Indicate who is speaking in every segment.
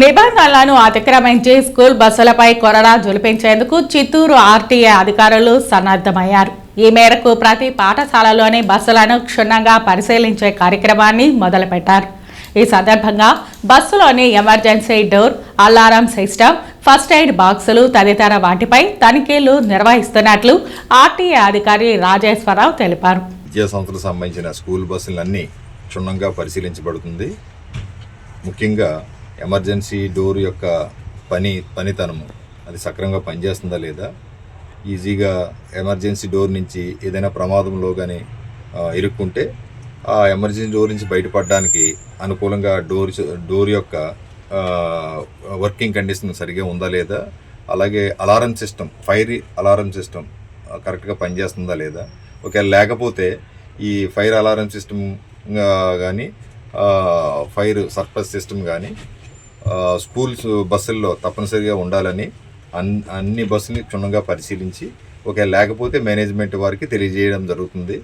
Speaker 1: నిబంధనలను అతిక్రమించి స్కూల్ బస్సులపై కొరడా జులిపించేందుకు చిత్తూరు ఆర్టీఏ అధికారులు సన్నద్ధమయ్యారు. ఈ మేరకు ప్రతి పాఠశాలలోని బస్సులను క్షుణ్ణంగా పరిశీలించే కార్యక్రమాన్ని మొదలుపెట్టారు. ఈ సందర్భంగా బస్సులోని emergency door alarm system first aid బాక్సులు తదితర వాటిపై తనిఖీలు నిర్వహిస్తున్నట్లు ఆర్టీఏ అధికారి రాజేశ్వరరావు తెలిపారు.
Speaker 2: విద్యా సంస్థలకు సంబంధించిన స్కూల్ బస్సులన్నీ క్షుణ్ణంగా పరిశీలించబడుతుంది. ముఖ్యంగా ఎమర్జెన్సీ డోర్ యొక్క పని పనితనము అది సక్రమంగా పనిచేస్తుందా లేదా? ఈజీగా ఎమర్జెన్సీ డోర్ నుంచి ఏదైనా ప్రమాదంలో కానీ ఇరుక్కుంటే ఆ ఎమర్జెన్సీ డోర్ నుంచి బయటపడడానికి అనుకూలంగా డోర్ డోర్ యొక్క వర్కింగ్ కండిషన్ సరిగా ఉందా లేదా? అలాగే alarm system fire alarm system కరెక్ట్గా పనిచేస్తుందా లేదా? ఒకవేళ లేకపోతే ఈ ఫైర్ అలారం సిస్టమ్ కానీ ఫైర్ సర్పస్ సిస్టమ్ కానీ స్కూల్స్ బస్సుల్లో తప్పనిసరిగా ఉండాలని అన్ అన్ని బస్సుని క్షుణ్ణంగా పరిశీలించి ఓకే లేకపోతే మేనేజ్మెంట్ వారికి తెలియజేయడం జరుగుతుంది.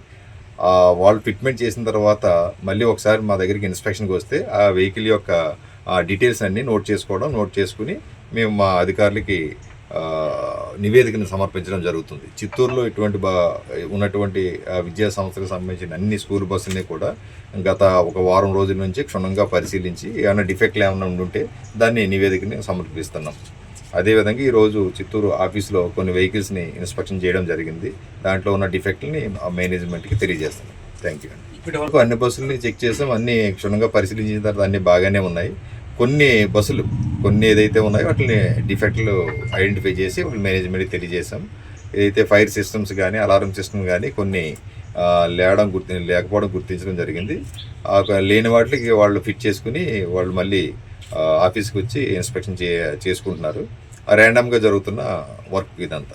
Speaker 2: వాళ్ళు ఫిట్మెంట్ చేసిన తర్వాత మళ్ళీ ఒకసారి మా దగ్గరికి ఇన్స్పెక్షన్కి వస్తే ఆ వెహికల్ యొక్క డీటెయిల్స్ అన్నీ నోట్ చేసుకోవడం నోట్ చేసుకుని మేము మా అధికారులకి నివేదికను సమర్పించడం జరుగుతుంది. చిత్తూరులో ఇటువంటి బా ఉన్నటువంటి విద్యా సంస్థలకు సంబంధించిన అన్ని స్కూల్ బస్సుల్ని కూడా గత ఒక వారం రోజుల నుంచి క్షుణ్ణంగా పరిశీలించి ఏమైనా డిఫెక్ట్లు ఏమైనా ఉండుంటే దాన్ని నివేదికని సమర్పిస్తున్నాం. అదేవిధంగా ఈరోజు చిత్తూరు ఆఫీస్లో కొన్ని వెహికల్స్ని ఇన్స్పెక్షన్ చేయడం జరిగింది. దాంట్లో ఉన్న డిఫెక్ట్ని మేనేజ్మెంట్కి తెలియజేస్తున్నాం. థ్యాంక్ యూ అండి. ఇప్పటి వరకు అన్ని బస్సుల్ని చెక్ చేసాం. అన్ని క్షుణ్ణంగా పరిశీలించిన తర్వాత అన్ని బాగానే ఉన్నాయి. కొన్ని బస్సులు కొన్ని ఏదైతే ఉన్నాయో వాటిని డిఫెక్ట్లు ఐడెంటిఫై చేసి మేనేజ్మెంట్కి తెలియజేశాం. ఏదైతే ఫైర్ సిస్టమ్స్ కానీ అలారం సిస్టమ్ కానీ కొన్ని లేడం లేవడం గుర్తి లేకపోవడం గుర్తించడం జరిగింది. లేని వాటికి వాళ్ళు ఫిట్ చేసుకుని వాళ్ళు మళ్ళీ ఆఫీస్కి వచ్చి ఇన్స్పెక్షన్ చే చేసుకుంటున్నారు. ర్యాండమ్గా జరుగుతున్న వర్క్ ఇదంతా.